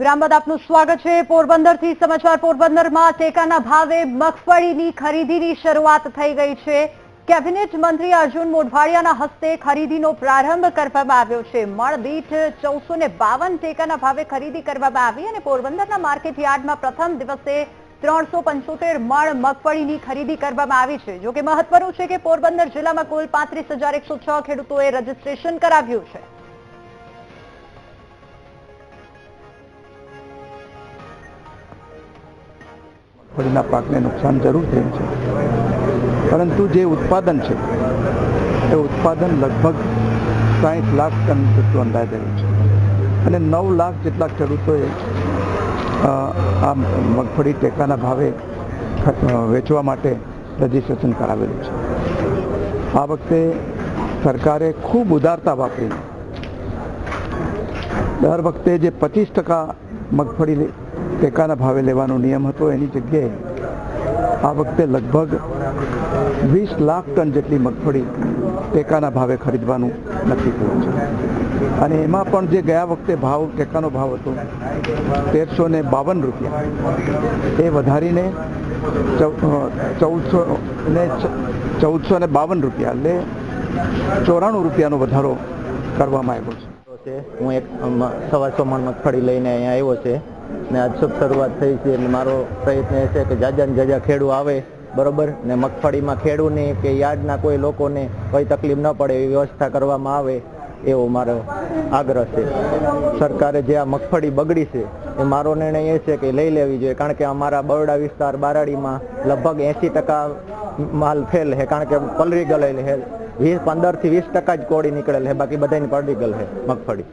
વિરામ બાદ આપનું સ્વાગત છે. પોરબંદરથી સમાચાર. પોરબંદરમાં ટેકાના ભાવે મગફળીની ખરીદીની શરૂઆત થઈ ગઈ છે. કેબિનેટ મંત્રી અર્જુન મોઢવાડિયાના હસ્તે ખરીદીનો પ્રારંભ કરવામાં આવ્યો છે. મણ દીઠ ચૌદસો બાવન ટેકાના ભાવે ખરીદી કરવામાં આવી અને પોરબંદરના માર્કેટ યાર્ડમાં પ્રથમ દિવસે ત્રણસો પંચોતેર મણ મગફળીની ખરીદી કરવામાં આવી છે. જોકે મહત્વનું છે કે પોરબંદર જિલ્લામાં કુલ પાંત્રીસ હજાર એકસો છ ખેડૂતોએ રજીસ્ટ્રેશન કરાવ્યું છે. મગફળીના પાકને નુકસાન જરૂર થયું છે. પરંતુ જે ઉત્પાદન છે, એ ઉત્પાદન લગભગ સાઠ લાખ ટન જેટલું અંદાજ રહ્યું છે. અને નવ લાખ જેટલા ખેડૂતોએ આ મગફળી ટેકાના ભાવે વેચવા માટે રજીસ્ટ્રેશન કરાવેલું છે. આ વખતે સરકારે ખૂબ ઉદારતા વાપરી. દર વખતે જે પચીસ ટકા મગફળી ટેકાના ભાવે લેવાનો નિયમ હતો, એની જગ્યાએ આ વખતે લગભગ વીસ લાખ ટન જેટલી મગફળી ટેકાના ભાવે ખરીદવાનું નક્કી કર્યું છે. અને એમાં પણ જે ગયા વખતે ભાવ, ટેકાનો ભાવ હતો, તેરસો ને બાવન રૂપિયા. એ વધારીને ચૌદસો ને ચૌદસો ને બાવન રૂપિયા, એટલે ચોરાણું રૂપિયાનો વધારો કરવામાં આવ્યો છે. હું એક સવાસો મણ મગફળી લઈને અહીંયા આવ્યો છે. ને આજ શુભ શરૂઆત થઈ છે. અને મારો પ્રયત્ન એ છે કે જાજા ને જાજા ખેડૂ આવે, બરોબર? ને મગફળીમાં ખેડૂને કે યાર્ડના કોઈ લોકોને કોઈ તકલીફ ન પડે એવી વ્યવસ્થા કરવામાં આવે એવો મારો આગ્રહ છે. સરકારે જે આ મગફળી બગડી છે, એ મારો નિર્ણય એ છે કે લઈ લેવી જોઈએ. કારણ કે અમારા બરોડા વિસ્તાર બારાડીમાં લગભગ એંસી ટકા માલ ફેલ છે કારણ કે પલરી ગયેલ છે વીસ પંદરથી વીસ ટકા જ કોળી નીકળેલ છે બાકી બધાની પલરી ગયેલ છે મગફળી.